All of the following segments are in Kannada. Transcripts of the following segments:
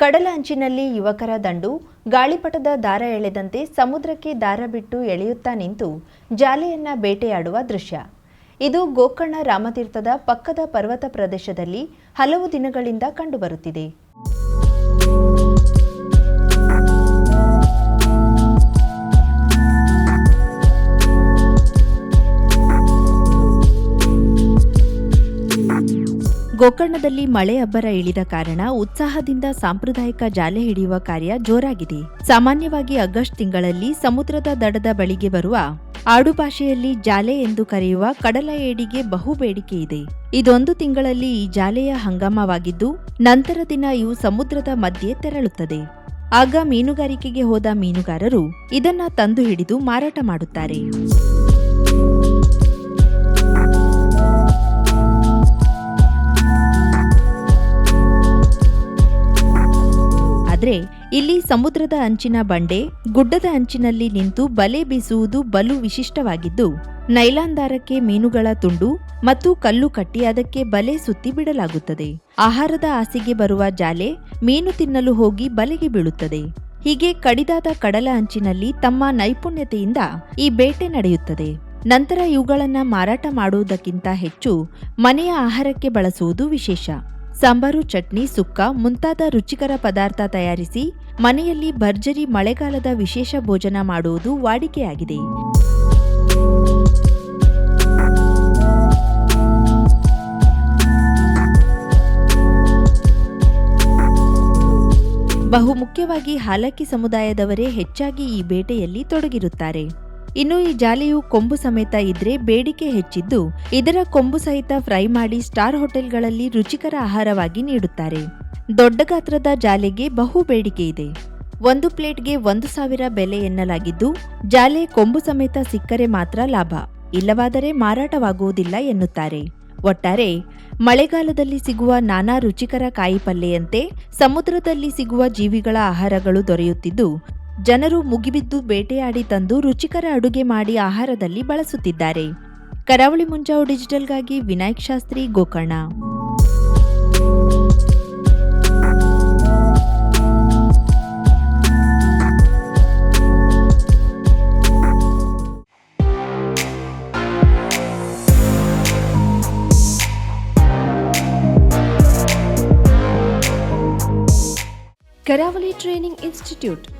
ಕಡಲ ಅಂಚಿನಲ್ಲಿ ಯುವಕರ ದಂಡು ಗಾಳಿಪಟದ ದಾರ ಎಳೆದಂತೆ ಸಮುದ್ರಕ್ಕೆ ದಾರ ಬಿಟ್ಟು ಎಳೆಯುತ್ತಾ ನಿಂತು ಜಾಲೆಯನ್ನ ಬೇಟೆಯಾಡುವ ದೃಶ್ಯ ಇದು ಗೋಕರ್ಣ ರಾಮತೀರ್ಥದ ಪಕ್ಕದ ಪರ್ವತ ಪ್ರದೇಶದಲ್ಲಿ ಹಲವು ದಿನಗಳಿಂದ ಕಂಡುಬರುತ್ತಿದೆ ಗೋಕರ್ಣದಲ್ಲಿ ಮಳೆ ಅಬ್ಬರ ಇಳಿದ ಕಾರಣ ಉತ್ಸಾಹದಿಂದ ಸಾಂಪ್ರದಾಯಿಕ ಜಾಲೆ ಹಿಡಿಯುವ ಕಾರ್ಯ ಜೋರಾಗಿದೆ ಸಾಮಾನ್ಯವಾಗಿ ಆಗಸ್ಟ್ ತಿಂಗಳಲ್ಲಿ ಸಮುದ್ರದ ದಡದ ಬಳಿಗೆ ಬರುವ ಆಡುಭಾಷೆಯಲ್ಲಿ ಜಾಲೆ ಎಂದು ಕರೆಯುವ ಕಡಲ ಏಡಿಗೆ ಬಹು ಬೇಡಿಕೆ ಇದೆ ಇದೊಂದು ತಿಂಗಳಲ್ಲಿ ಈ ಜಾಲೆಯ ಹಂಗಾಮವಾಗಿದ್ದು ನಂತರ ದಿನ ಇವು ಸಮುದ್ರದ ಮಧ್ಯೆ ತೆರಳುತ್ತದೆ ಆಗ ಮೀನುಗಾರಿಕೆಗೆ ಹೋದ ಮೀನುಗಾರರು ಇದನ್ನ ತಂದು ಹಿಡಿದು ಮಾರಾಟ ಮಾಡುತ್ತಾರೆ ಆದರೆ ಇಲ್ಲಿ ಸಮುದ್ರದ ಅಂಚಿನ ಬಂಡೆ ಗುಡ್ಡದ ಅಂಚಿನಲ್ಲಿ ನಿಂತು ಬಲೆ ಬೀಸುವುದು ಬಲು ವಿಶಿಷ್ಟವಾಗಿದ್ದು ನೈಲಾಂದಾರಕ್ಕೆ ಮೀನುಗಳ ತುಂಡು ಮತ್ತು ಕಲ್ಲು ಕಟ್ಟಿ ಅದಕ್ಕೆ ಬಲೆ ಸುತ್ತಿ ಬಿಡಲಾಗುತ್ತದೆ ಆಹಾರದ ಆಸಿಗೆ ಬರುವ ಜಾಲೆ ಮೀನು ತಿನ್ನಲು ಹೋಗಿ ಬಲೆಗೆ ಬೀಳುತ್ತದೆ ಹೀಗೆ ಕಡಿದಾದ ಕಡಲ ಅಂಚಿನಲ್ಲಿ ತಮ್ಮ ನೈಪುಣ್ಯತೆಯಿಂದ ಈ ಬೇಟೆ ನಡೆಯುತ್ತದೆ ನಂತರ ಇವುಗಳನ್ನು ಮಾರಾಟ ಮಾಡುವುದಕ್ಕಿಂತ ಹೆಚ್ಚು ಮನೆಯ ಆಹಾರಕ್ಕೆ ಬಳಸುವುದು ವಿಶೇಷ ಸಾಂಬಾರು ಚಟ್ನಿ ಸುಕ್ಕ ಮುಂತಾದ ರುಚಿಕರ ಪದಾರ್ಥ ತಯಾರಿಸಿ ಮನೆಯಲ್ಲಿ ಭರ್ಜರಿ ಮಳೆಗಾಲದ ವಿಶೇಷ ಭೋಜನ ಮಾಡುವುದು ವಾಡಿಕೆಯಾಗಿದೆ ಬಹುಮುಖ್ಯವಾಗಿ ಹಾಲಕ್ಕಿ ಸಮುದಾಯದವರೇ ಹೆಚ್ಚಾಗಿ ಈ ಬೇಟೆಯಲ್ಲಿ ತೊಡಗಿರುತ್ತಾರೆ ಇನ್ನು ಈ ಜಾಲೆಯು ಕೊಂಬು ಸಮೇತ ಇದ್ರೆ ಬೇಡಿಕೆ ಹೆಚ್ಚಿದ್ದು ಇದರ ಕೊಂಬು ಸಹಿತ ಫ್ರೈ ಮಾಡಿ ಸ್ಟಾರ್ ಹೋಟೆಲ್ಗಳಲ್ಲಿ ರುಚಿಕರ ಆಹಾರವಾಗಿ ನೀಡುತ್ತಾರೆ ದೊಡ್ಡ ಗಾತ್ರದ ಜಾಲೆಗೆ ಬಹು ಬೇಡಿಕೆ ಇದೆ ಒಂದು ಪ್ಲೇಟ್ಗೆ ಒಂದು ಸಾವಿರ ಬೆಲೆ ಎನ್ನಲಾಗಿದ್ದು ಜಾಲೆ ಕೊಂಬು ಸಮೇತ ಸಿಕ್ಕರೆ ಮಾತ್ರ ಲಾಭ ಇಲ್ಲವಾದರೆ ಮಾರಾಟವಾಗುವುದಿಲ್ಲ ಎನ್ನುತ್ತಾರೆ ಒಟ್ಟಾರೆ ಮಳೆಗಾಲದಲ್ಲಿ ಸಿಗುವ ನಾನಾ ರುಚಿಕರ ಕಾಯಿಪಲ್ಲೆಯಂತೆ ಸಮುದ್ರದಲ್ಲಿ ಸಿಗುವ ಜೀವಿಗಳ ಆಹಾರಗಳು ದೊರೆಯುತ್ತಿದ್ದು ಜನರು ಮುಗಿಬಿದ್ದು ಬೇಟೆಯಾಡಿ ತಂದು ರುಚಿಕರ ಅಡುಗೆ ಮಾಡಿ ಆಹಾರದಲ್ಲಿ ಬಳಸುತ್ತಿದ್ದಾರೆ ಕರಾವಳಿ ಮುಂಜಾವು ಡಿಜಿಟಲ್ಗಾಗಿ Vinayak Shastri Gokarna Karavali training institute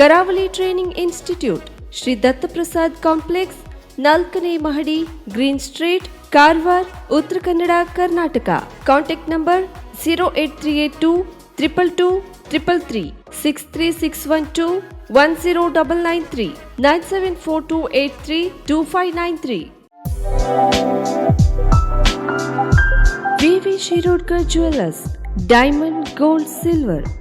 Karavali Training Institute, Shri Datta Prasad Complex, Nalkane Mahadi, Green Street, Karwar, Uttar Kannada, Karnataka. Contact number 08382 222 333 63612 10993 9742832593. VV Shirodkar Jewelers, Diamond, Gold, Silver.